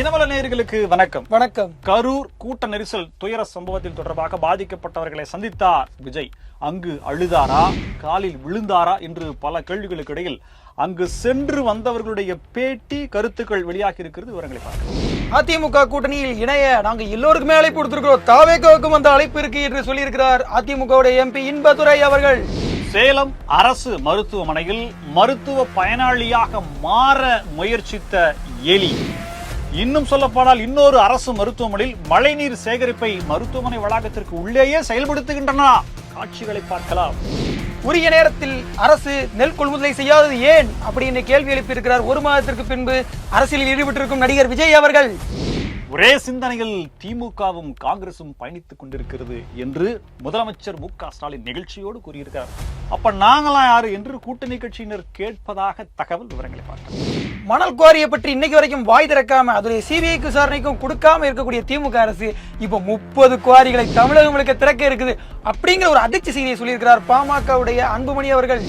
தினமல நேயர்களுக்கு வணக்கம். வணக்கம். கரூர் கூட்ட நெரிசல் துயர சம்பவத்தில் தொடர்பாக பாதிக்கப்பட்டவர்களை சந்தித்தார் விஜய். அங்கு அழுதாரா? காலில் விழுந்தாரா? என்று பல கேள்விகளுக்கு இடையில் அங்கு சென்று வந்தவர்களுடைய பேட்டி கருத்துக்கள் வெளியாகி இருக்கிறது. விவரங்களை பார்க்கலாம். அதிமுக கூட்டணியில் இணைய நாங்க எல்லோருக்குமே அழைப்பு கொடுத்திருக்கிறோம் தாவேக்காவுக்கும் அந்த அழைப்பு இருக்கு என்று சொல்லியிருக்கிறார் அதிமுகவுடைய எம்பி இன்பதுரை அவர்கள். சேலம் அரசு மருத்துவமனையில் மருத்துவ பயனாளியாக மாற முயற்சித்த எலி. இன்னும் சொல்லப்போனால் இன்னொரு அரசு மருத்துவமனையில் மழைநீர் சேகரிப்பை மருத்துவமனை வளாகத்திற்கு உள்ளேயே செயல்படுத்துகின்றன. காட்சிகளை பார்க்கலாம். உரிய நேரத்தில் அரசு நெல் கொள்முதலை செய்யாதது ஏன்? அப்படின்னு கேள்வி எழுப்பியிருக்கிறார். ஒரு மாதத்திற்கு பின்பு அரசியலில் ஈடுபட்டிருக்கும் நடிகர் விஜய் அவர்கள். ஒரே சிந்தனையில் திமுகவும் காங்கிரசும் பயணித்துக் கொண்டிருக்கிறது என்று முதலமைச்சர் மு க ஸ்டாலின் நிகழ்ச்சியோடு கூறியிருக்கிறார். அப்ப நாங்களாம் யாரு என்று கூட்டணி கட்சியினர் கேட்பதாக தகவல் விவரங்களை பார்க்கலாம். மணல் குவாரியை பற்றி இன்னைக்கு வரைக்கும் வாய் திறக்காம அதோடைய சிபிஐ விசாரணைக்கும் கொடுக்காம இருக்கக்கூடிய திமுக அரசு இப்போ முப்பது குவாரிகளை தமிழகம் முழுக்க திறக்க இருக்குது. அப்படிங்கிற ஒரு அதிர்ச்சி செய்தியை சொல்லியிருக்கிறார் பாமகவுடைய அன்புமணி அவர்கள்.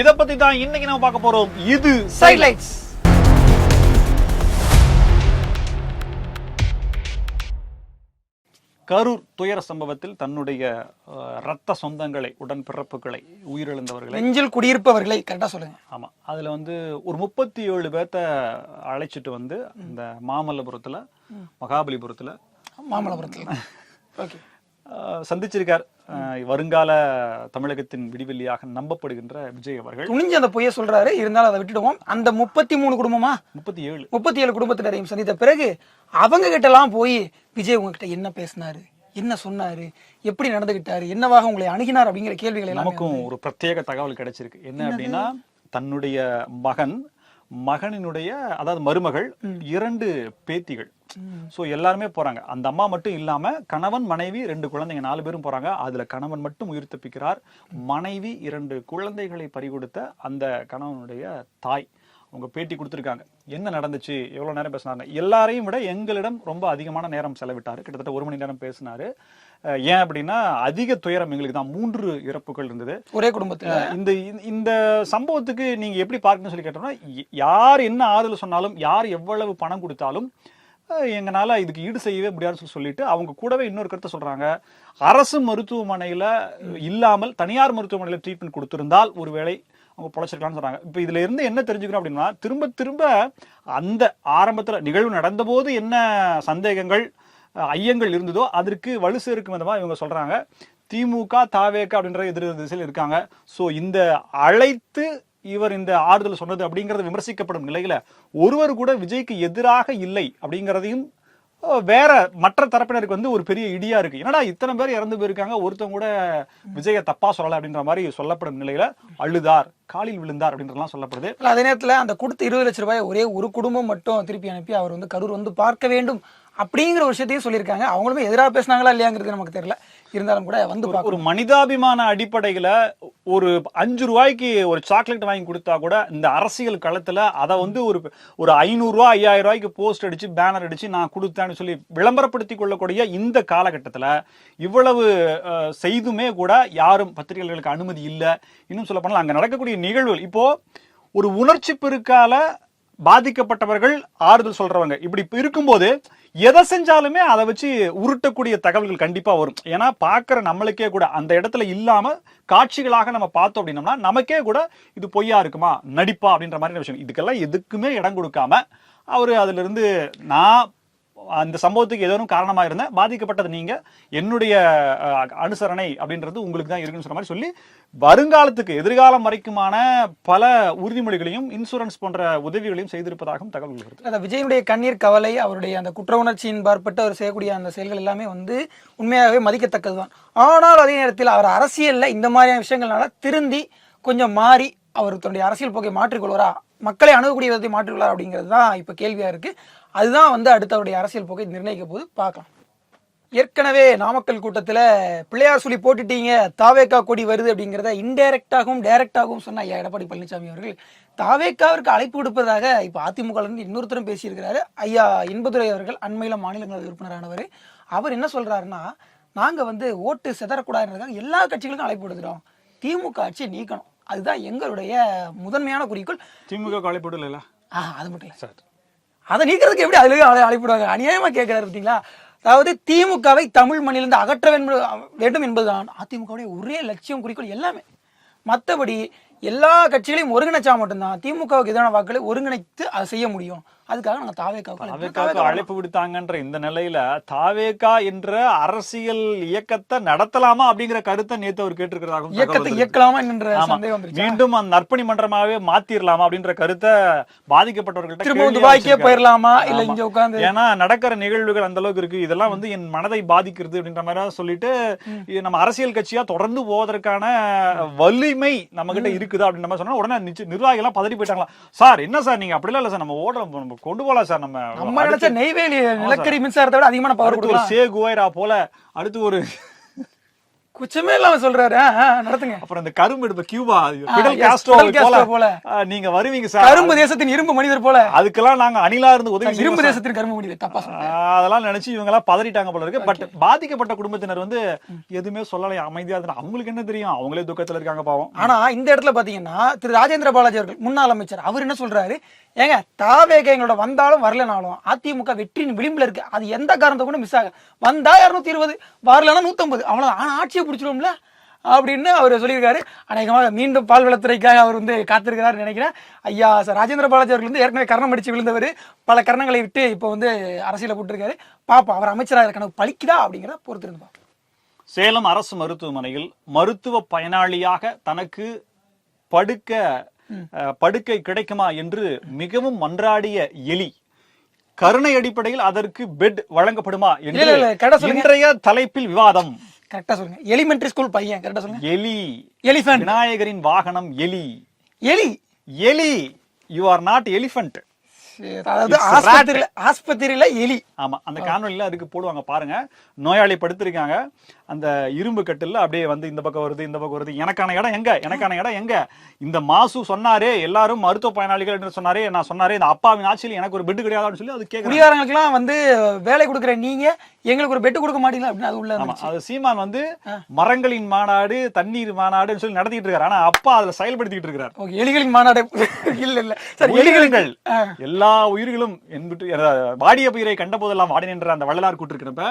இத பத்தி தான் இன்னைக்கு நம்ம பார்க்க போறோம். இது சைட்லைட்ஸ் கரூர் துயர சம்பவத்தில் தன்னுடைய ரத்த சொந்தங்களை உடன்பிறப்புகளை உயிரிழந்தவர்களை நெஞ்சில் குடியிருப்பவர்களை கரெக்டா சொல்லுங்க. ஆமா. அதுல வந்து ஒரு முப்பத்தி ஏழு பேர்த்த அழைச்சிட்டு வந்து இந்த மாமல்லபுரத்துல மகாபலிபுரத்துல மாமல்லபுரத்தில். ஓகே. சந்திச்சிருக்கார். வருங்கால தமிழகத்தின் விடிவெள்ளியாக நம்பப்படுகின்ற விஜய் அவர்கள். துணிஞ்சு அந்த பொய்ய சொல்றாரு. இருந்தாலும் அதை விட்டுடுவோம். அந்த முப்பத்தி மூணு குடும்பமா? முப்பத்தி ஏழு முப்பத்தி ஏழு குடும்பத்தினரையும் சந்தித்த பிறகு அவங்க கிட்ட எல்லாம் போய் விஜய் உங்ககிட்ட என்ன பேசினாரு? என்ன சொன்னாரு? எப்படி நடந்துகிட்டாரு? என்னவாக உங்களை அணுகினார்? அப்படிங்கிற கேள்விகளை நமக்கும் ஒரு பிரத்யேக தகவல் கிடைச்சிருக்கு. என்ன அப்படின்னா தன்னுடைய மகன் மகனினுடைய அதாவது மருமகள் இரண்டு பேத்திகள். சோ எல்லாருமே போறாங்க. அந்த அம்மா மட்டும் இல்லாம கணவன் மனைவி ரெண்டு குழந்தைங்க நாலு பேரும் போறாங்க. அதுல கணவன் மட்டும் உயிர் தப்பிக்கிறார். மனைவி இரண்டு குழந்தைகளை பறிகொடுத்த அந்த கணவனுடைய தாய். அவங்க பேட்டி கொடுத்துருக்காங்க. என்ன நடந்துச்சு? எவ்வளவு நேரம் பேசினாரு எல்லாரையும் விட எங்களிடம் ரொம்ப அதிகமான நேரம் செலவிட்டாரு. கிட்டத்தட்ட ஒரு மணி நேரம் பேசினாரு. ஏன் அப்படின்னா அதிக துயரம் எங்களுக்கு தான். மூன்று இறப்புகள் இருந்தது. ஒரே குடும்பத்துல. இந்த இந்த- சம்பவத்துக்கு நீங்க எப்படி பார்க்கணும்னு சொல்லி கேட்டோம்னா யார் என்ன ஆறுதல் சொன்னாலும் யார் எவ்வளவு பணம் கொடுத்தாலும் அஹ் எங்கனால இதுக்கு ஈடு செய்யவே முடியாதுன்னு சொல்லி சொல்லிட்டு அவங்க கூடவே இன்னொரு கருத்தை சொல்றாங்க. அரசு மருத்துவமனையில இல்லாமல் தனியார் மருத்துவமனையில ட்ரீட்மெண்ட் கொடுத்திருந்தால் ஒருவேளை அவங்க பொழைச்சிருக்கலாம்னு சொல்கிறாங்க இப்போ இதுல இருந்து என்ன தெரிஞ்சுக்கணும் அப்படின்னா திரும்ப திரும்ப அந்த ஆரம்பத்தில் நிகழ்வு நடந்தபோது என்ன சந்தேகங்கள் ஐயங்கள் இருந்ததோ அதற்கு வலு சேர்க்கும் விதமாக இவங்க சொல்கிறாங்க திமுக தாவேக அப்படின்ற எதிர் திசையில் இருக்காங்க. ஸோ இந்த அழைத்து இவர் இந்த ஆறுதல் சொன்னது அப்படிங்கிறது விமர்சிக்கப்படும் நிலையில் ஒருவர் கூட விஜய்க்கு எதிராக இல்லை அப்படிங்கிறதையும் வேற மற்ற தரப்பினருக்கு வந்து ஒரு பெரிய இடியா இருக்கு. என்னடா இத்தனை பேர் இறந்து போயிருக்காங்க ஒருத்தன் கூட விஜய தப்பா சொல்லல அப்படின்ற மாதிரி சொல்லப்படும் நிலையில அழுதார் காலில் விழுந்தார் அப்படின்றதெல்லாம் சொல்லப்படுது. அதே நேரத்துல அந்த கொடுத்த இருபது லட்சம் ரூபாய் ஒரே ஒரு குடும்பம் மட்டும் திருப்பி அனுப்பி அவர் வந்து கரூர் வந்து பார்க்க வேண்டும் அப்படிங்கிற விஷயத்தையும் சொல்லியிருக்காங்க. அவங்களுமே எதிராக பேசினாங்களா இல்லையாங்கிறது நமக்கு தெரியல. இருந்தாலும் கூட வந்து ஒரு மனிதாபிமான அடிப்படையில ஒரு அஞ்சு ரூபாய்க்கு ஒரு சாக்லேட் வாங்கி கொடுத்தா கூட இந்த அரசியல் களத்தில் அதை வந்து ஒரு ஒரு ஐநூறுரூவா ஐயாயிரம் ரூபாய்க்கு போஸ்ட் அடிச்சு பேனர் அடிச்சு நான் கொடுத்தேன்னு சொல்லி விளம்பரப்படுத்தி கொள்ளக்கூடிய இந்த காலகட்டத்தில் இவ்வளவு செய்துமே கூட யாரும் பத்திரிகைகளுக்கு அனுமதி இல்லை. இன்னும் சொல்ல போனால் அங்கே நடக்கக்கூடிய நிகழ்வுகள். இப்போது ஒரு உணர்ச்சி பெருக்கால பாதிக்கப்பட்டவர்கள் ஆறுதல் சொல்றவங்க. இப்படி இருக்கும்போது எதை செஞ்சாலுமே அதை வச்சு உருட்டக்கூடிய தகவல்கள் கண்டிப்பா வரும். ஏன்னா பார்க்குற நம்மளுக்கே கூட அந்த இடத்துல இல்லாம காட்சிகளாக நம்ம பார்த்தோம் அப்படின்னம்னா நமக்கே கூட இது பொய்யா இருக்குமா நடிப்பா அப்படின்ற மாதிரி விஷயம். இதுக்கெல்லாம் எதுக்குமே இடம் கொடுக்காம அவர் அதுல இருந்து நான் அந்த சம்பவத்துக்கு ஏதோ காரணமாக இருந்தால் பாதிக்கப்பட்டது நீங்கள் என்னுடைய அனுசரணை அப்படின்றது உங்களுக்கு தான் இருக்குன்னு சொன்ன மாதிரி சொல்லி வருங்காலத்துக்கு எதிர்காலம் வரைக்குமான பல உறுதிமொழிகளையும் இன்சூரன்ஸ் போன்ற உதவிகளையும் செய்திருப்பதாகவும் தகவல் வருது. அந்த விஜயனுடைய கண்ணீர் கவலை அவருடைய அந்த குற்ற உணர்ச்சியின் பார்ப்பட்டு அவர் செய்யக்கூடிய அந்த செயல்கள் எல்லாமே வந்து உண்மையாகவே மதிக்கத்தக்கது தான் ஆனால் அதே நேரத்தில் அவர் அரசியலில் இந்த மாதிரியான விஷயங்கள்னால திருந்தி கொஞ்சம் மாறி அவர் தன்னுடைய அரசியல் போக்கை மாற்றிக்கொள்வாரா? மக்களை அணுகக்கூடிய விதத்தை மாற்றிக்கொள்வாரா அப்படிங்கிறது தான் இப்போ கேள்வியாக இருக்குது அதுதான் வந்து அடுத்தவருடைய அரசியல் போக்கை நிர்ணயிக்க போது பார்க்கலாம். ஏற்கனவே நாமக்கல் கூட்டத்தில் பிள்ளையார் சொல்லி போட்டுட்டீங்க தாவேக்கா கொடி வருது அப்படிங்கிறத இன்டைரக்டாகவும் டைரக்டாகவும் சொன்ன ஐயா எடப்பாடி பழனிசாமி அவர்கள் தாவேக்காவிற்கு அழைப்பு விடுப்பதாக இப்போ அதிமுகலேருந்து இன்னொருத்தரும் பேசியிருக்கிறாரு. ஐயா இன்பதுரை அவர்கள் அண்மையில் மாநிலங்களவை உறுப்பினரானவர். அவர் என்ன சொல்கிறாருன்னா நாங்கள் வந்து ஓட்டு செதறக்கூடாதுன்றதுக்காக எல்லா கட்சிகளுக்கும் அழைப்பு விடுக்கிறோம். திமுக ஆட்சியை நீக்கணும். அதுதான் எங்களுடைய முதன்மையான குறிக்கோள். திமுக அழைப்பு இல்ல ஆ அது மட்டும் இல்லை. சார். அதை நீக்கிறதுக்கு எப்படி அதுலயே அழை அழைப்பிடுவாங்க அநியாயமா கேட்கிறாரு பார்த்தீங்களா? அதாவது திமுகவை தமிழ் மண்ணிலிருந்து அகற்ற வேண்டும் வேண்டும் என்பதுதான் அதிமுகவுடைய ஒரே லட்சியம் குறிக்கோள் எல்லாமே. மற்றபடி எல்லா கட்சிகளையும் ஒருங்கிணைச்சா மட்டும்தான் திமுகவுக்கு எதிரான வாக்குகளை ஒருங்கிணைத்து அதை செய்ய முடியும். அதுக்காக நாங்கள் தாவேக்காவுக்கு அழைப்பு விடுத்தாங்கன்ற இந்த நிலையில தாவேக்கா என்ற அரசியல் இயக்கத்தை நடத்தலாமா அப்படிங்கிற கருத்தை நேத்து அவர் கேட்டிருக்கிறதாகவும் இயக்கத்தை. இயக்கலாமா. சந்தேகம் வந்துருச்சு. மீண்டும் அந்த நற்பணி மன்றமாவே மாத்திரலாமா அப்படின்ற கருத்தை பாதிக்கப்பட்டவர்கள்ட்ட திரும்ப துபாய்க்கே. போயிடலாமா இல்ல. இங்க உட்காந்து ஏன்னா நடக்கிற நிகழ்வுகள் அந்த அளவுக்கு இருக்கு. இதெல்லாம் வந்து என் மனதை பாதிக்கிறது அப்படின்ற மாதிரி சொல்லிட்டு நம்ம அரசியல் கட்சியா தொடர்ந்து போவதற்கான வலிமை நம்ம கிட்ட இருக்குதா அப்படின்ற மாதிரி சொன்னா உடனே நிர்வாகிகள் பதறி போயிட்டாங்களா சார் என்ன சார் நீங்க? அப்படிலாம் இல்ல சார். நம்ம ஓட நம்ம கொண்டு போலாம் சார் நம்ம. நம்ம நினைச்ச நெய்வேலி நிலக்கரி மின்சாரத்தை விட அதிகமான பவர் கொடுக்கலாம். சே குவைரா போல அடுத்து ஒரு குச்சமே இல்லாம சொல்றாரு. நடத்துங்க. அப்புறம் இந்த கரும்பு எடுப்பு கியூபா பிடல் போல. நீங்க வருவீங்க சார். கரும்பு தேசத்தின் இரும்பு மனிதர் போல. அதுக்கெல்லாம் நாங்க அணிலா இருந்து உதவி இரும்பு. தேசத்தின் கரும்பு மனிதர் தப்பா அதெல்லாம் நினைச்சு இவங்க எல்லாம் பதறிட்டாங்க போல இருக்கு. பட் பாதிக்கப்பட்ட குடும்பத்தினர் வந்து எதுவுமே சொல்லலை. அமைதியா அவங்களுக்கு என்ன தெரியும்? அவங்களே துக்கத்துல இருக்காங்க பாவம். ஆனா இந்த இடத்துல பாத்தீங்கன்னா திரு ராஜேந்திர பாலாஜி அவர்கள் முன்னாள் அமைச்சர் அவர் என்ன சொல்றாரு? ஏங்க தாவேக எங்களோட வந்தாலும் வரலனாலும் அதிமுக வெற்றியின் விளிம்புல இருக்கு. அது எந்த காரணத்தை கூட மிஸ் ஆக வந்தா இருநூத்தி இருபது வரலன்னா நூத்தம்பது. அவ்வளவு ஆனா ஆட்சியை பிடிச்சிடும்ல அப்படின்னு அவர் சொல்லியிருக்காரு. அநேகமாக மீண்டும் பால்வளத்துறைக்காக அவர் வந்து காத்திருக்கிறார் நினைக்கிறேன். ஐயா சார் ராஜேந்திர பாலாஜி அவர்கள் வந்து ஏற்கனவே கர்ணம் அடிச்சு விழுந்தவர். பல கர்ணங்களை விட்டு இப்போ வந்து அரசியல போட்டிருக்காரு. பாப்போம் அவர் அமைச்சராக கனவு பலிக்குதா அப்படிங்கிறத பொறுத்திருந்து பார்ப்போம் சேலம் அரசு மருத்துவமனையில் மருத்துவ பயனாளியாக தனக்கு படுக்க படுக்கை கிடைக்குமா என்று மிகவும் மன்றாடிய எலி கருணை அடிப்படையில் அதற்கு பெட் வழங்கப்படுமா என்று. இன்றைய தலைப்பில் விவாதம். கரெக்டா சொல்லுங்க. எலிமெண்டரி ஸ்கூல் பையன் கரெக்டா சொல்லுங்க. எலி. எலிஃபண்ட் விநாயகரின் வாகனம் எலி. எலி. எலி. யூ ஆர் நாட் எலிஃபண்ட் சரி, அதாவது ஆஸ்பத்திரியில ஆஸ்பத்திரியில எலி. ஆமா அந்த காணொலியில அதுக்கு போடுவாங்க. பாருங்க. நோயாளி படுத்திருக்காங்க. அந்த இரும்பு கட்டில்ல அப்படியே வந்து இந்த பக்கம் வருது இந்த பக்கம் வருது. எனக்கான இடம் எங்க? எனக்கான இடம் எங்க? இந்த மாசு சொன்னாரே எல்லாரும் மருத்துவ பயனாளிகள் என்று சொன்னாரே நான் சொன்னாரே இந்த அப்பாவின் ஆட்சியில் எனக்கு ஒரு பெட் கிடையாதுன்னு சொல்லி அது கேக்குறாங்க. குடிகாரங்களுக்குலாம் வந்து வேலை கொடுக்குற நீங்க எங்களுக்கு ஒரு பெட்டு கொடுக்க மாட்டீங்களா அப்படின்னு அது உள்ள. அது சீமான் வந்து மரங்களின் மாநாடு தன்னீர் மாநாடுன்னு சொல்லி நடத்திட்டு இருக்காரு. ஆனா அப்பா அதுல செயல்படுத்திட்டு இருக்கிறார் எலிகளின் மாநாடு இல்ல இல்ல. சார் எலிகளுங்கள் எல்லா உயிர்களும் என்பிட்டு வாடிய பயிரை கண்ட போதெல்லாம் வாடி நின்ற அந்த வள்ளலார் கூட்டிருக்கிறப்ப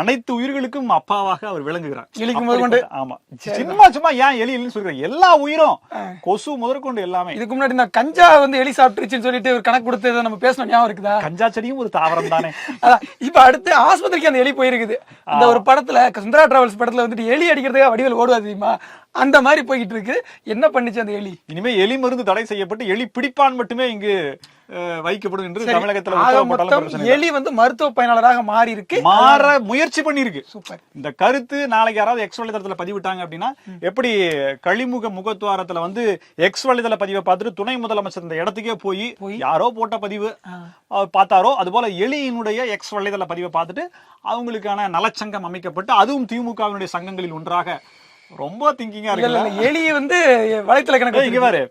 அனைத்து உயிர்களுக்கும் அப்பாவாக அவர் விளங்குகிறார். எலிக்கு முதற்கொண்டு. அப்படிப்பட்ட- ஆமா. சும்மா சும்மா ஏன் எலி எலின்னு சொல்றேன் எல்லா உயிரும் கொசு முதற்கொண்டு எல்லாமே. இதுக்கு முன்னாடி இந்த கஞ்சா வந்து எலி சாப்பிட்டுருச்சுன்னு சொல்லிட்டு ஒரு கணக்கு கொடுத்ததை நம்ம பேசணும் ஞாபகம் இருக்குதா? கஞ்சா செடியும் ஒரு தாவரம் தானே. இப்ப அடுத்து ஆஸ்பத்திரிக்கு அந்த எலி போயிருக்குது. இந்த ஒரு படத்துல சுந்தரா டிராவல்ஸ் படத்துல வந்துட்டு எலி அடிக்கிறதுக்காக வடிவேல் ஓடுவாது தெரியுமா? அந்த மாதிரி போய்கிட்டு இருக்கு. என்ன பண்ணுச்சு அந்த எலி? இனிமே எலி மருந்து தடை செய்யப்பட்டு எலி பிடிப்பான் மட்டுமே இங்கு வைக்கப்படும் என்று தமிழகத்துல. எலி வந்து மருத்துவ பயனாளராக மாறி இருக்கு மாற முயற்சி பண்ணிருக்கு சூப்பர். இந்த கருத்து நாளைக்கு யாராவது எக்ஸ் வலைதளத்துல பதிவிட்டாங்க அப்படின்னா எப்படி கழிமுக முகத்துவாரத்துல வந்து எக்ஸ் வலைதள பதிவை பார்த்துட்டு துணை முதலமைச்சர் இந்த இடத்துக்கே போய் யாரோ போட்ட பதிவு பார்த்தாரோ அது போல எலியினுடைய எக்ஸ் வலைதள பதிவை பார்த்துட்டு அவங்களுக்கான நலச்சங்கம் அமைக்கப்பட்டு அதுவும் திமுகவினுடைய சங்கங்களில் ஒன்றாக. ரொம்ப திங்கிங்கா இருக்கு இல்ல, எலி வந்து வலைத்தள கணக்கு இங்க பாரு.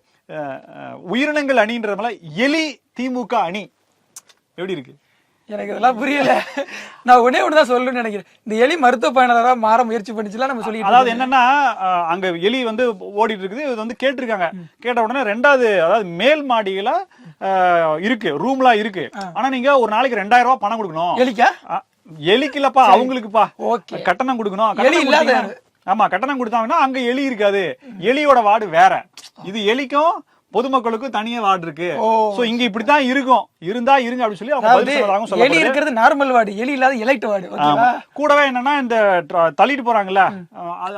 உயிரினங்கள் அணின்றதுனால எலி திமுக அணி. எப்படி இருக்கு? எனக்கு இதெல்லாம் புரியல. நான் ஒண்ணே ஒண்ணுதான் சொல்லணும்னு நினைக்கிறேன். இந்த எலி மருத்துவ பயனாளரா மாற முயற்சி பண்ணிச்சுலாம் நம்ம சொல்லிட்டு அதாவது என்னன்னா அங்க எலி வந்து ஓடிட்டு இருக்குது. இது வந்து கேட்டிருக்காங்க. கேட்ட உடனே ரெண்டாவது அதாவது மேல் மாடியில இருக்கு. ரூம்லாம் இருக்கு. ஆனா நீங்க ஒரு நாளைக்கு ரெண்டாயிரம் ரூபாய் பணம் கொடுக்கணும். எலிக்கா? அஹ், எலிக்கு இல்லப்பா அவங்களுக்குப்பா. கட்டணம் கொடுக்கணும். எலி இல்லாத ஆமா கட்டணம் கொடுத்தாங்கன்னா அங்க எலி இருக்காது. எலியோட வார்டு வேற. இது எலிக்கும் பொதுமக்களுக்கும் தனியா வார்டு இருக்கு. சோ இங்க இப்படித்தான் இருக்கும். இருந்தா இருங்க அப்படின்னு சொல்லி அவங்க எலி இருக்கிறது நார்மல் வார்டு. எலி இல்லாத எலைட் வார்டு. கூடவே என்னன்னா இந்த தள்ளிட்டு போறாங்கல்ல.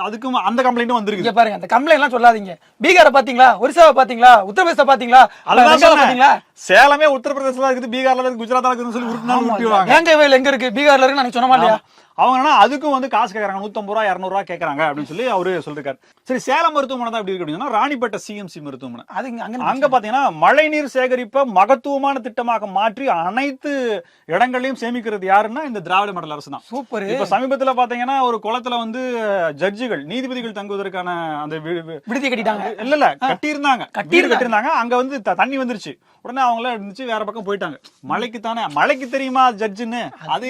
அதுக்கும் அந்த கம்ப்ளைண்ட்டும் வந்திருக்கு பாருங்க அந்த கம்ப்ளைண்ட் எல்லாம் சொல்லாதீங்க. பீகாரை பாத்தீங்களா? ஒரிசாவை பாத்தீங்களா? உத்தரப்பிரதேச பாத்தீங்களா. பாத்தீங்களா? சேலமே உத்தரப்பிரதேசல இருக்குது பீகார்ல இருக்குது குஜராத்ல இருக்குதுன்னு சொல்லி வேங்கவேல் எங்க இருக்கு? பீகார்ல இருக்கு நான் சொன்னமா இல்லையா? அவங்கன்னா அதுக்கும் வந்து காசு கேக்குறாங்க. நூத்தம்பது ரூபா இரநூறுவா கேக்குறாங்க அப்படின்னு சொல்லி அவரு சொல்லிருக்காரு. சரி சேலம் மருத்துவமனை தான் எப்படி இருக்கு அப்படின்னா ராணிப்பேட்டை சிஎம்சி மருத்துவமனை. அது அங்க அங்க பாத்தீங்கன்னா மழைநீர் சேகரிப்ப மகத்துவமான திட்டமாக மாற்றி அனைத்து இடங்களையும் சேமிக்கிறது யாருன்னா இந்த திராவிட மாடல் அரசு தான். சூப்பர். இப்ப சமீபத்துல பாத்தீங்கன்னா ஒரு குளத்துல வந்து ஜட்ஜிகள் நீதிபதிகள் தங்குவதற்கான அந்த விடுதி கட்டிட்டாங்க. இல்ல இல்ல கட்டி இருந்தாங்க கட்டி வீடு கட்டியிருந்தாங்க. அங்க வந்து தண்ணி வந்துருச்சு. உடனே அவங்கள இருந்துச்சு வேற பக்கம் போயிட்டாங்க. மழைக்கு தானே மழைக்கு தெரியுமா ஜட்ஜுன்னு? அது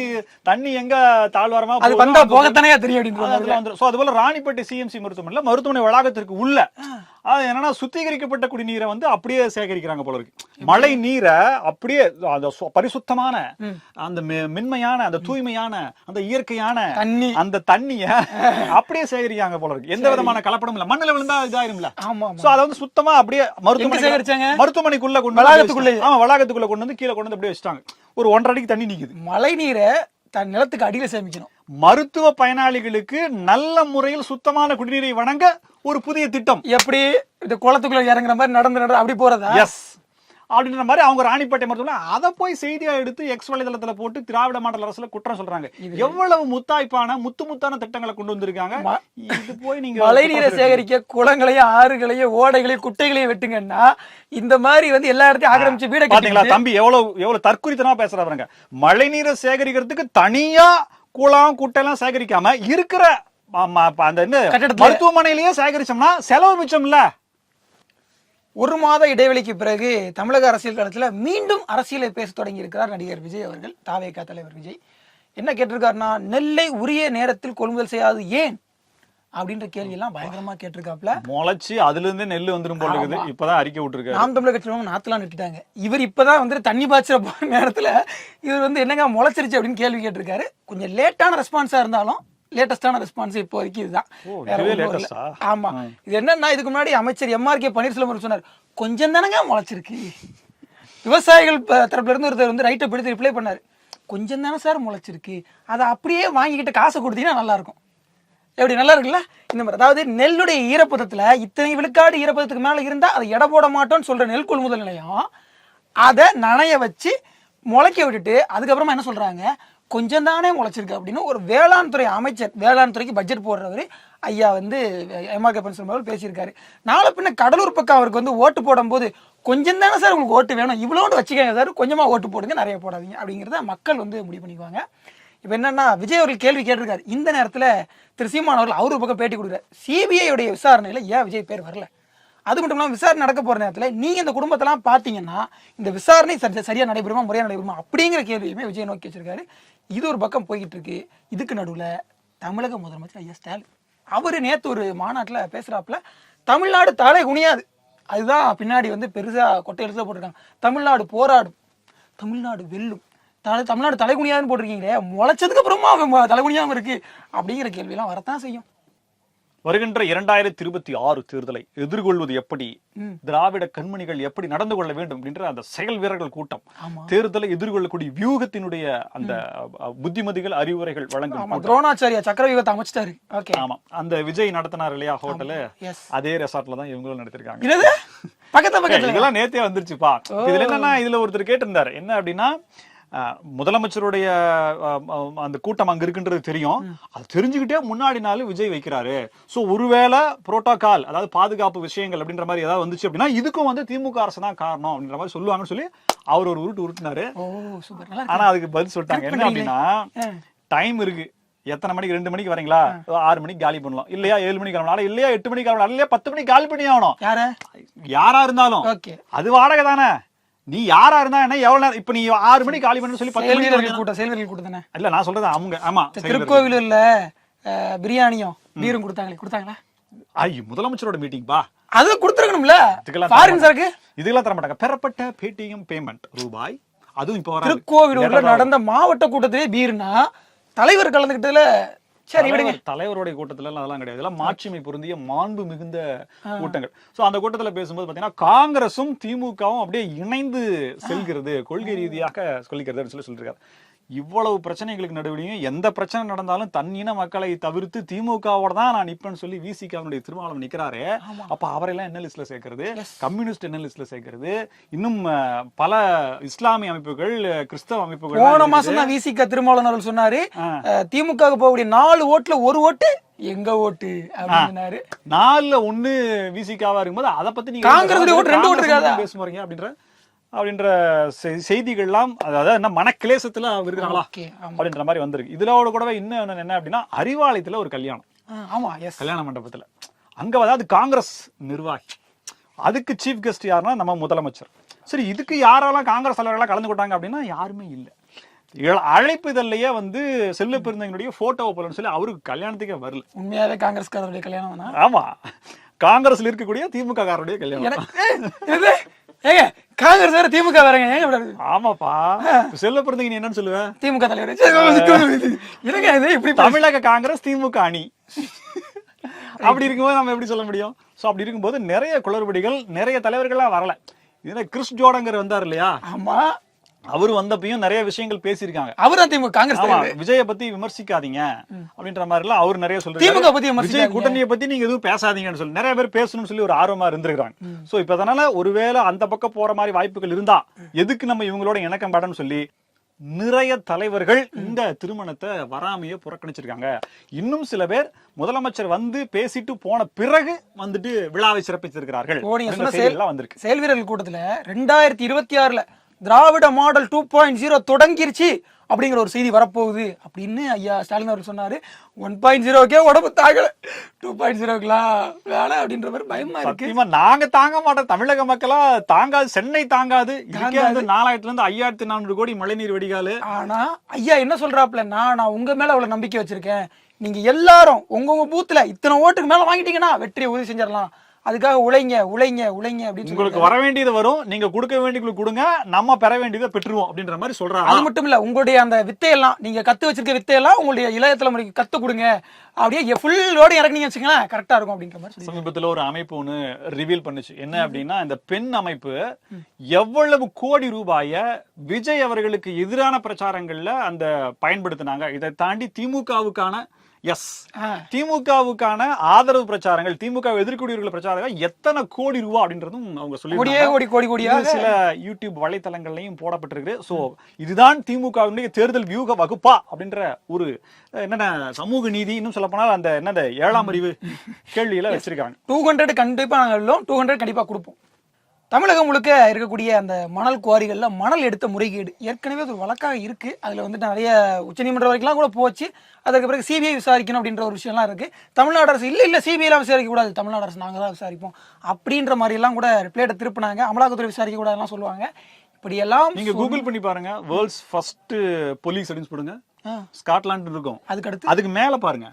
தண்ணி எங்க தாழ்வாரமா அது வந்தா போகத்தானே தெரியும் அப்படின்னு அதுல வந்துரும். So, அது போல ராணிப்பேட்டை சிஎம்சி மருத்துவமனையில மருத்துவமனை வளாகத்திற்கு உள்ள என்னன்னா சுத்திகரிக்கப்பட்ட குடிநீரை வந்து அப்படியே சேகரிக்கிறாங்க போல இருக்கு. மழை நீரை அப்படியே அந்த பரிசுத்தமான அந்த மென்மையான அந்த தூய்மையான அந்த இயற்கையான தண்ணி. அந்த தண்ணிய அப்படியே சேகரிக்காங்க போல இருக்கு. எந்த விதமான கலப்படமும் இல்ல. மண்ணுல விழுந்தா இதாயிரும்ல. ஆமா சோ அத வந்து சுத்தமா அப்படியே மருத்துவமனை சேகரிச்சாங்க? மருத்துவமனைக்குள்ள கொண்டு வளாகத்துக்குள்ளே? ஆமா வளாகத்துக்குள்ள கொண்டு வந்து கீழே கொண்டு வந்து அப்படியே வச்சுட்டாங்க. ஒரு ஒன்றரை அடிக்கு தண்ணி நிக்குது. மழை நீரை தன் நிலத்துக்கு அடியில சேமிக்கணும். மருத்துவ பயனாளிகளுக்கு நல்ல முறையில் சுத்தமான குடிநீரை வழங்க ஒரு புதிய திட்டம். எப்படி? இந்த குளத்துக்குள்ள இறங்குற மாதிரி நடந்து நடந்து அப்படி போறதா? எஸ் அப்படின்ற மாதிரி அவங்க ராணிப்பேட்டை மருத்துவமனை அதை போய் செய்தியா எடுத்து எக்ஸ் வலைதளத்துல போட்டு திராவிட மாடல் அரசுல குற்றம் சொல்றாங்க. எவ்வளவு முத்தாய்ப்பான முத்து முத்தான திட்டங்களை கொண்டு வந்திருக்காங்க. இது போய் நீங்க மழை நீரை சேகரிக்க குளங்களையும் ஆறுகளையும் ஓடைகளையும் குட்டைகளையும் வெட்டுங்கன்னா இந்த மாதிரி வந்து எல்லா இடத்தையும் ஆக்கிரமிச்சு வீட பாத்தீங்களா கட்டிக்கிட்டு தம்பி எவ்வளவு எவ்வளவு தற்குறித்தனமா பேசுறாங்க மழை நீரை சேகரிக்கிறதுக்கு தனியா குளம் குட்டையெல்லாம் சேகரிக்காம இருக்கிற அந்த. மருத்துவமனையிலேயே சேகரிச்சோம்னா செலவு மிச்சம் இல்ல. ஒரு மாத இடைவெளிக்கு பிறகு தமிழக அரசியல் களத்துல மீண்டும் அரசியலை பேச தொடங்கி இருக்கிறார் நடிகர் விஜய் அவர்கள் தாவேகா தலைவர் விஜய். என்ன கேட்டிருக்காருன்னா நெல்லை உரிய நேரத்தில் கொள்முதல் செய்யாது ஏன்? அப்படின்ற கேள்வி எல்லாம் பயங்கரமா கேட்டிருக்காப்ல முளைச்சு அதுல இருந்தே நெல்லு வந்துரும் போல இருக்குது. இப்பதான் அறிக்கை விட்டுருக்காரு. நாம் தமிழர் கட்சி நாத்தெல்லாம் நட்டுட்டாங்க இவர் இப்பதான் வந்து தண்ணி பாய்ச்சுற போற நேரத்துல இவர் வந்து என்னங்க முளைச்சிருச்சு அப்படின்னு கேள்வி கேட்டிருக்காரு. கொஞ்சம் லேட்டான ரெஸ்பான்ஸா இருந்தாலும் லேட்டஸ்டான ரெஸ்பான்ஸ் இப்போதைக்கு இதுதான். இல்ல. latest ஆ? ஆமா இது என்னன்னா இதுக்கு முன்னாடி அமைச்சர் எம்ஆர் கே பன்னீர்செல்வம் சொன்னார் கொஞ்சம் தானங்க முளைச்சிருக்கு. விவசாயிகள் தரப்புல இருந்து ஒருத்தர் வந்து ரைட்டை பிடித்து ரிப்ளை பண்ணாரு. கொஞ்சம் தானே சார் முளைச்சிருக்கு. அதை அப்படியே வாங்கிக்கிட்டு காசை கொடுத்தீங்கன்னா நல்லா இருக்கும் எப்படி நல்லா இருக்குல்ல? இந்த மாதிரி. அதாவது நெல்லுடைய ஈரப்பதத்துல இத்தனை விழுக்காடு ஈரப்பதத்துக்கு மேல இருந்தா அதை எடை போட மாட்டோம்னு சொல்ற நெல் கொள்முதல் நிலையம் அதை நனைய வச்சு முளைக்க விட்டுட்டு அதுக்கப்புறமா என்ன சொல்றாங்க? கொஞ்சம் தானே முளைச்சிருக்கு அப்படின்னு ஒரு வேளாண் துறை அமைச்சர் வேளாண் துறைக்கு பட்ஜெட் போடுறவர் ஐயா வந்து எம்ஆர் கப்பன் அவர்கள் பேசியிருக்காரு. நாளை பின்ன கடலூர் பக்கம் அவருக்கு வந்து ஓட்டு போடும்போது கொஞ்சம் தானே சார் உங்களுக்கு ஓட்டு வேணும் இவ்வளோண்டு வச்சுக்கோங்க சார் கொஞ்சமாக ஓட்டு போடுங்க நிறைய போடாதீங்க அப்படிங்கிறத மக்கள் வந்து முடிவு பண்ணிக்குவாங்க. இப்போ என்னன்னா விஜய் அவர்கள் கேள்வி கேட்டிருக்காரு. இந்த நேரத்தில் திரு. சீமான் அவர்கள் அவர் பக்கம் பேட்டி கொடுக்குறாரு. சிபிஐயுடைய விசாரணையில் ஏன் விஜய் பேர் வரல? அது மட்டும் இல்லாமல் விசாரணை நடக்க போகிற நேரத்தில் நீங்கள் இந்த குடும்பத்தெல்லாம் பார்த்தீங்கன்னா இந்த விசாரணை சரி சரியாக நடைபெறுமா முறையாக நடைபெறுமா அப்படிங்கிற கேள்வியுமே விஜய் நோக்கி வச்சிருக்காரு. இது ஒரு பக்கம் போய்கிட்டு இருக்கு இதுக்கு நடுவில் தமிழக முதலமைச்சர் ஐயா ஸ்டாலின். அவர் நேற்று ஒரு மாநாட்டில் பேசுகிறாப்புல தமிழ்நாடு தலை குனியாது. அதுதான் பின்னாடி வந்து பெருசாக கொட்டை எழுத்துல போட்டிருக்காங்க. தமிழ்நாடு போராடும். தமிழ்நாடு வெல்லும். தலை தமிழ்நாடு தலைகுனியாதுன்னு போட்டிருக்கீங்களே முளைச்சதுக்கு அப்புறமா தலைகுனியாகவும் இருக்குது அப்படிங்கிற கேள்வியெல்லாம் வரத்தான் செய்யும். வருகின்ற இரண்டாயிரத்தி இருபத்தி ஆறு தேர்தலை எதிர்கொள்வது எப்படி. திராவிட கண்மணிகள் எப்படி நடந்து கொள்ள வேண்டும் அப்படின்ற அந்த செயல் வீரர்கள் கூட்டம். தேர்தலை எதிர்கொள்ளக்கூடிய வியூகத்தினுடைய அந்த புத்திமதிகள் அறிவுரைகள் வழங்கும் துரோணாச்சாரியா சக்கர வியூகத்தை அமைச்சிட்டாரு. ஓகே. ஆமா. அந்த விஜய் நடத்தினார் இல்லையா ஹோட்டலு? அதே ரெசார்ட்ல தான் இவங்களும் நடத்திருக்காங்க. இதெல்லாம் நேத்தே வந்துருச்சுப்பா. இதுல என்னன்னா இதுல ஒருத்தர் கேட்டிருந்தாரு. என்ன அப்படின்னா முதலமைச்சருடைய அந்த கூட்டம் அங்க இருக்குன்றது தெரியும். அது தெரிஞ்சுக்கிட்டே முன்னாடி நாள் விஜய் வைக்கிறாரு. சோ ஒருவேளை புரோட்டோகால் அதாவது பாதுகாப்பு விஷயங்கள் அப்படின்ற மாதிரி ஏதாவது வந்துச்சு அப்படின்னா இதுக்கும் வந்து திமுக அரசு தான் காரணம் அப்படின்ற மாதிரி சொல்லுவாங்கன்னு சொல்லி அவர் ஒரு உருட்டு உருட்டுனாரு. ஆனா அதுக்கு பதில் சொல்லிட்டாங்க. என்ன அப்படின்னா டைம் இருக்கு. எத்தனை மணிக்கு ரெண்டு மணிக்கு வரீங்களா? ஆறு மணிக்கு காலி பண்ணலாம். இல்லையா ஏழு மணிக்கு கிளம்பலாம். இல்லையா எட்டு மணிக்கு கிளம்பலாம். இல்லையா பத்து மணிக்கு காலி பண்ணி ஆகணும். யார? யாரா இருந்தாலும். அது வாடகை தானே? நீ யாரா இருந்தா என்ன எவ்வளவு நேரம் இப்ப நீ ஆறு மணிக்கு காலி பண்ணு சொல்லி பத்து மணிக்கு. கூட்டம் செயல்வீரர்கள் கூட்டம் தானே இல்ல நான் சொல்றது? அவங்க ஆமா. திருக்கோவிலூர்ல பிரியாணியும் பீரும் கொடுத்தாங்களே கொடுத்தாங்களா? ஐயோ முதலமைச்சரோட மீட்டிங் பா. அது கொடுத்துருக்கணும்ல? இதுக்கெல்லாம் ஃபாரின் சரக்கு? இதெல்லாம் தர மாட்டாங்க. பெறப்பட்ட பேடிஎம் பேமெண்ட் ரூபாய். அதுவும் இப்ப திருக்கோவிலூர்ல நடந்த மாவட்ட கூட்டத்திலே பீர்னா தலைவர் கலந்துக்கிட்டதுல சரி விடுங்க. தலைவர் தலைவருடைய கூட்டத்துல எல்லாம் அதெல்லாம் கிடையாது. இதெல்லாம் மாட்சிமை பொருந்திய மாண்பு மிகுந்த கூட்டங்கள். சோ அந்த கூட்டத்துல பேசும்போது பாத்தீங்கன்னா காங்கிரசும் திமுகவும் அப்படியே இணைந்து செல்கிறது கொள்கை ரீதியாக சொல்லிக்கிறது சொல்லி சொல்லிருக்காரு. இவ்வளவு பிரச்சனைகளுக்கு நடுவிலையும் எந்த பிரச்சனை நடந்தாலும் தன்னின மக்களை தவிர்த்து திமுகவோட தான் நான் நிப்பேன்னு சொல்லி விசிகாவுடைய திருமாவளவன் நிக்கிறாரு. அப்ப அவரெல்லாம் என்ன லிஸ்ட்ல சேர்க்கறது? கம்யூனிஸ்ட் என்ன லிஸ்ட்ல சேர்க்கறது? இன்னும் பல இஸ்லாமிய அமைப்புகள் கிறிஸ்தவ அமைப்புகள் போன மாசம் தான் விசிக திருமாவளவன் அவர்கள் சொன்னாரு திமுகவுக்கு போகக்கூடிய நாலு ஓட்டுல ஒரு ஓட்டு எங்க ஓட்டு? அப்படின்னு சொன்னாரு நாலுல ஒண்ணு விசிகாவா இருக்கும்போது அதை பத்தி நீங்க காங்கிரஸுடைய ஓட்டு ரெண்டு ஓட்டு காங்கிரஸ் இருக்காதா? மட்டும் பேச போறீங்க அப்படின்ற அப்படின்ற செய்திகள்லாம் அதாவது என்ன மனக்கிலேசத்துல அவங்க இருக்கிறாங்களா. அப்படின்ற மாதிரி வந்திருக்கு. இதுலோட கூடவே இன்னும் என்ன அப்படின்னா அறிவாலயத்துல ஒரு கல்யாணம். ஆமா எஸ் கல்யாண மண்டபத்துல. அங்க அதாவது காங்கிரஸ் நிர்வாகி. அதுக்கு சீஃப் கெஸ்ட் யாருன்னா நம்ம முதலமைச்சர். சரி இதுக்கு யாரெல்லாம் காங்கிரஸ் தலைவர்களாம் கலந்து கொண்டாங்க அப்படின்னா யாருமே இல்ல. இழ- அழைப்பிதழ்லயே வந்து செல்வ பெருந்தங்களுடைய போட்டோவை போலன்னு சொல்லி அவருக்கு கல்யாணத்துக்கே வரல. உண்மையாவே காங்கிரஸ்காரருடைய கல்யாணம் ஆமா. காங்கிரஸ்ல இருக்கக்கூடிய திமுக காரருடைய கல்யாணம்? ஏங்க காங்கிரஸ் வேற திமுக வேறங்க ஏங்க இருக்கு? ஆமாப்பா. செல்வ பெருந்தங்க நீ என்னன்னு சொல்லுவ? திமுக தலைவர். என்னங்க இது? இப்படி தமிழக காங்கிரஸ் திமுக அணி. அப்படி இருக்கும்போது நம்ம எப்படி சொல்ல முடியும்? சோ அப்படி இருக்கும்போது நிறைய குளறுபடிகள் நிறைய தலைவர்கள்லாம் வரல. இதுல கிறிஸ் ஜோடங்கர் வந்தார் இல்லையா? ஆமா. அவர் வந்தப்பையும் நிறைய விஷயங்கள் பேசியிருக்காங்க. அவர் தான் திமுக காங்கிரஸ் விஜய பத்தி விமர்சிக்காதீங்க அப்படின்ற மாதிரி எல்லாம் அவர் நிறைய சொல்றாரு. திமுக பத்தி விஜய். கூட்டணியை பத்தி நீங்க எதுவும் பேசாதீங்கன்னு சொல்லி நிறைய பேர் பேசணும்னு சொல்லி ஒரு ஆர்வமா இருந்திருக்காங்க சோ இப்ப அதனால ஒருவேளை அந்த பக்கம் போற மாதிரி வாய்ப்புகள் இருந்தா எதுக்கு நம்ம இவங்களோட இணக்கம் படன்னு சொல்லி நிறைய தலைவர்கள் இந்த திருமணத்தை வராமையே புறக்கணிச்சிருக்காங்க. இன்னும் சில பேர் முதலமைச்சர் வந்து பேசிட்டு போன பிறகு வந்துட்டு விழாவை செய்திகள்லாம் வந்திருக்கு. செயல் வீரர்கள் கூட்டத்துல ரெண்டாயிரத்தி இருபத்தி ஆறுல Dravida model two point zero தொடங்கிருச்சு அப்படிங்கிற ஒரு செய்தி வரப்போகுது அப்படின்னு ஐயா ஸ்டாலின் அவர்கள் சொன்னாரு. ஒன் பாயிண்ட் ஜீரோக்கே உடம்பு தாங்கல. டூ பாயிண்ட் ஜீரோக்கெல்லாம் வேலை அப்படின்ற மாதிரி பயமா இருக்கு. நாங்க தாங்க மாட்டோம். தமிழக மக்களா தாங்காது சென்னை தாங்காது. வந்து நாலாயிரத்துல இருந்து ஐயாயிரத்தி நானூறு கோடி மழைநீர் வடிகாலு. ஆனா ஐயா என்ன சொல்றாப்ல நான் நான் உங்க மேல அவ்வளவு நம்பிக்கை வச்சிருக்கேன். நீங்க எல்லாரும் உங்க உங்க பூத்துல இத்தனை ஓட்டுக்கு மேல வாங்கிட்டீங்கன்னா வெற்றியை உறுதி செஞ்சிடலாம். அதுக்காக உழைங்க உழைங்க உழைங்க அப்படின்னு உங்களுக்கு வர வேண்டியது வரும். நீங்க கொடுக்க வேண்டியது கொடுங்க. நம்ம பெற வேண்டியதை பெற்றுருவோம் அப்படின்ற மாதிரி சொல்றாங்க அது மட்டும் இல்ல உங்களுடைய அந்த வித்தையெல்லாம் நீங்க கத்து வச்சிருக்க வித்தையெல்லாம் உங்களுடைய இளைய தலைமுறைக்கு கத்து கொடுங்க. அப்படியே ஃபுல் லோடு இறக்குனீங்க வச்சுங்களேன் கரெக்டா இருக்கும் அப்படின்ற மாதிரி சமீபத்துல ஒரு அமைப்பு ஒண்ணு ரிவீல் பண்ணுச்சு. என்ன அப்படின்னா இந்த பெண் அமைப்பு எவ்வளவு கோடி ரூபாய விஜய் அவர்களுக்கு எதிரான பிரச்சாரங்கள்ல அந்த பயன்படுத்தினாங்க. இதை தாண்டி திமுகவுக்கான எஸ். திமுகவுக்கான ஆதரவு பிரச்சாரங்கள் திமுக எதிர்க்கூடியவர்கள் பிரச்சாரங்கள் எத்தனை கோடி ரூபா அப்படின்றதும் அவங்க சொல்லி கோடியே கோடி கோடி கோடியாக இது சில யூடியூப் வலைத்தளங்கள்லையும் போடப்பட்டிருக்கு. சோ இதுதான் திமுகவினுடைய தேர்தல் வியூக வகுப்பா அப்படின்ற ஒரு என்னென்ன சமூக நீதி இன்னும் சொல்ல போனால் அந்த என்னது ஏழாம் அறிவு கேள்வியில வச்சிருக்காங்க. டூ ஹண்ட்ரட் கண்டிப்பா நாங்கள் டூ ஹண்ட்ரட் கண்டிப்பா கொடுப்போம். தமிழகம் முழுக்க இருக்கக்கூடிய அந்த மணல் குவாரிகள்ல மணல் எடுத்த முறைகேடு ஏற்கனவே அது வழக்காக இருக்கு. அதுல வந்துட்டு நிறைய உச்சநீதிமன்றம் வரைக்கும்லாம் கூட போச்சு. அதுக்கு பிறகு சிபிஐ விசாரிக்கணும் அப்படின்ற ஒரு விஷயம்லாம் இருக்கு. தமிழ்நாடு அரசு இல்ல இல்ல சிபிஐலாம் விசாரிக்க கூடாது. தமிழ்நாடு அரசு நாங்க தான் விசாரிப்போம். அப்படின்ற மாதிரி எல்லாம் கூட பிளேட்டை திருப்பினாங்க. அமலாக்கத்துறை விசாரிக்க கூடாதுலாம் சொல்லுவாங்க. இப்படியெல்லாம் நீங்க கூகுள் பண்ணி பாருங்க. வேர்ல்ட்ஸ் ஃபர்ஸ்ட் போலீஸ் அப்படின்னு போடுங்க ஆ. ஸ்காட்லாந்து இருக்கும். அதுக்கு அடுத்து? அதுக்கு மேல பாருங்க.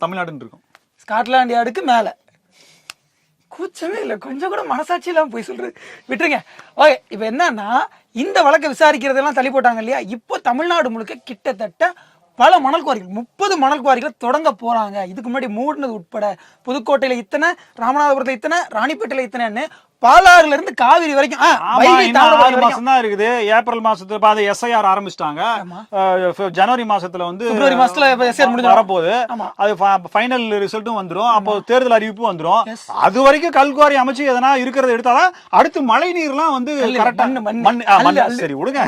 தமிழ்நாடுன்னு இருக்கும். ஸ்காட்லாந்து யார்டுக்கு மேல. கூச்சமே இல்லை. கொஞ்சம் கூட மனசாட்சி இல்லாமல் போய் சொல்றது. விட்டுருங்க. ஓகே இப்போ என்னன்னா இந்த வழக்கை விசாரிக்கிறதெல்லாம் தள்ளி போட்டாங்க இல்லையா? இப்போ தமிழ்நாடு முழுக்க கிட்டத்தட்ட பல மணல் குவாரிகள் முப்பது மணல் குவாரிகளை தொடங்க போறாங்க. இதுக்கு முன்னாடி மூடினது உட்பட புதுக்கோட்டையில் இத்தனை ராமநாதபுரத்தில் இத்தனை ராணிப்பேட்டையில் இத்தனைன்னு பாலாறுல இருந்து காவிரி வரைக்கும் ஆறு. மாசம் தான் இருக்குது. ஏப்ரல் மாசத்துல பாதி எஸ்ஐஆர் ஆரம்பிச்சிட்டாங்க. ஜனவரி மாசத்துல வந்து பிப்ரவரி மாசத்துல SIR முடிஞ்சிடும். வரப்போகுது. அது ஃபைனல் ரிசல்ட்டும் வந்துரும். அப்போ தேர்தல் அறிவிப்பும் வந்துரும். அது வரைக்கும் கல்குவாரி அமைச்சு எதனா இருக்கிறத எடுத்தாதான் அடுத்து மழை நீர்லாம் வந்து கரெக்டா. சரி விடுங்க.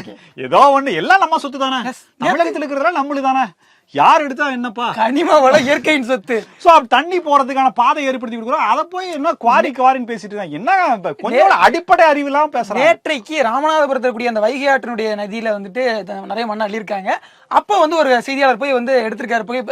ஏதோ ஒண்ணு எல்லாம் நம்ம சொத்து தானே. தமிழகத்துல இருக்கிறதெல்லாம் நம்மளு தானே. யார் எடுத்தா என்னப்பா? கனிம வளம் இயற்கையின் சொத்து. சோ தண்ணி போறதுக்கான பாதை ஏற்படுத்தி கொடுக்குறோம். அதை போய் என்ன குவாரி குவாரின்னு பேசிட்டு இருக்காங்க. என்ன இப்ப கொஞ்சம் அடிப்படை அறிவு இல்லாம பேசுறாங்க. நேற்றைக்கு ராமநாதபுரத்தில் கூடிய அந்த வைகை ஆற்றினுடைய நதியில வந்துட்டு நிறைய மண் அள்ளியிருக்காங்க. அப்போ வந்து ஒரு செய்தியாளர் போய் வந்து எடுத்திருக்காரு. போய்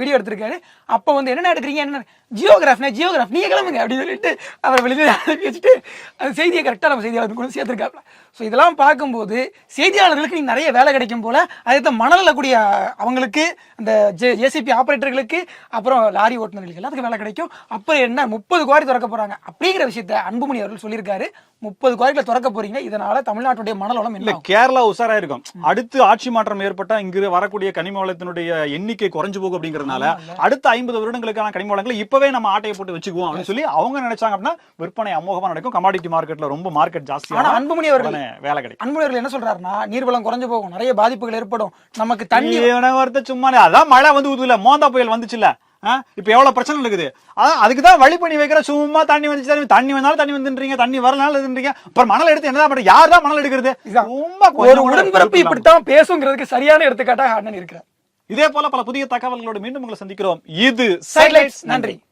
வீடியோ எடுத்திருக்காரு. அப்போ வந்து என்ன எடுக்கிறீங்க? என்ன ஜியோகிராஃப்னா ஜியோகிராஃப் நீங்க கிளம்புங்க அப்படின்னு சொல்லிட்டு அவர் வெளியில அனுப்பி வச்சுட்டு அந்த செய்தியை கரெக்டாக நம்ம செய்தியாளர் கொண்டு சேர்த்திருக்காப்ல ஸோ இதெல்லாம் பார்க்கும்போது செய்தியாளர்களுக்கு நீ நிறைய வேலை கிடைக்கும் போல. அதே மணலில் கூடிய அவங்களுக்கு அந்த ஜே ஏசிபி ஆப்ரேட்டர்களுக்கு அப்புறம் லாரி ஓட்டுநர்களுக்கு எல்லாத்துக்கும் வேலை கிடைக்கும். அப்புறம் என்ன முப்பது குவாரி திறக்க போறாங்க அப்படிங்கிற விஷயத்த அன்புமணி அவர்கள் சொல்லியிருக்காரு. முப்பது குவாரிகளை திறக்க போறீங்க இதனால தமிழ்நாட்டுடைய மணல் வளம் இல்ல கேரளா உஷாரா இருக்கும் அடுத்து ஆட்சி மாற்றம் ஏற்பட்டா இங்கு வரக்கூடிய கனிம வளத்தினுடைய எண்ணிக்கை குறைஞ்சு போகும் அப்படிங்கறதுனால அடுத்த ஐம்பது வருடங்களுக்கான கனிம வளங்களை இப்ப இப்பவே நம்ம ஆட்டையை போட்டு வச்சுக்குவோம் அப்படின்னு சொல்லி அவங்க நினைச்சாங்க அப்படின்னா விற்பனை அமோகமா நடக்கும். கமாடிட்டி மார்க்கெட்ல ரொம்ப மார்க்கெட் ஜாஸ்தியான அன்புமணி அவர்கள் வேலை கிடைக்கும். அன்புமணி என்ன சொல்றாருன்னா நீர்வளம் குறைஞ்சு போகும் நிறைய பாதிப்புகள் ஏற்படும். நமக்கு தண்ணி ஒருத்த சும்மா அதான் மழை வந்து ஊதுல மோந்தா புயல் வந்துச்சுல்ல. ஆ? இப்ப எவ்வளவு பிரச்சனை இருக்குது அதான் அதுக்கு தான் வழி பண்ணி வைக்கிற சும்மா தண்ணி வந்துச்சு தண்ணி- தண்ணி வந்தாலும் தண்ணி வந்துன்றீங்க தண்ணி வரனாலும் இதுன்றீங்க அப்புறம் மணல் எடுத்து என்னதான் பண்ற யார் தான் மணல் எடுக்கிறது. சும்மா ஒரு உடன்பிறப்பு. இப்படித்தான் பேசுங்கிறதுக்கு சரியான எடுத்துக்காட்டாக அண்ணன் இருக்கிறார். இதே போல பல புதிய தகவல்களோடு மீண்டும் உங்களை சந்திக்கிறோம். இது Sidelights. நன்றி.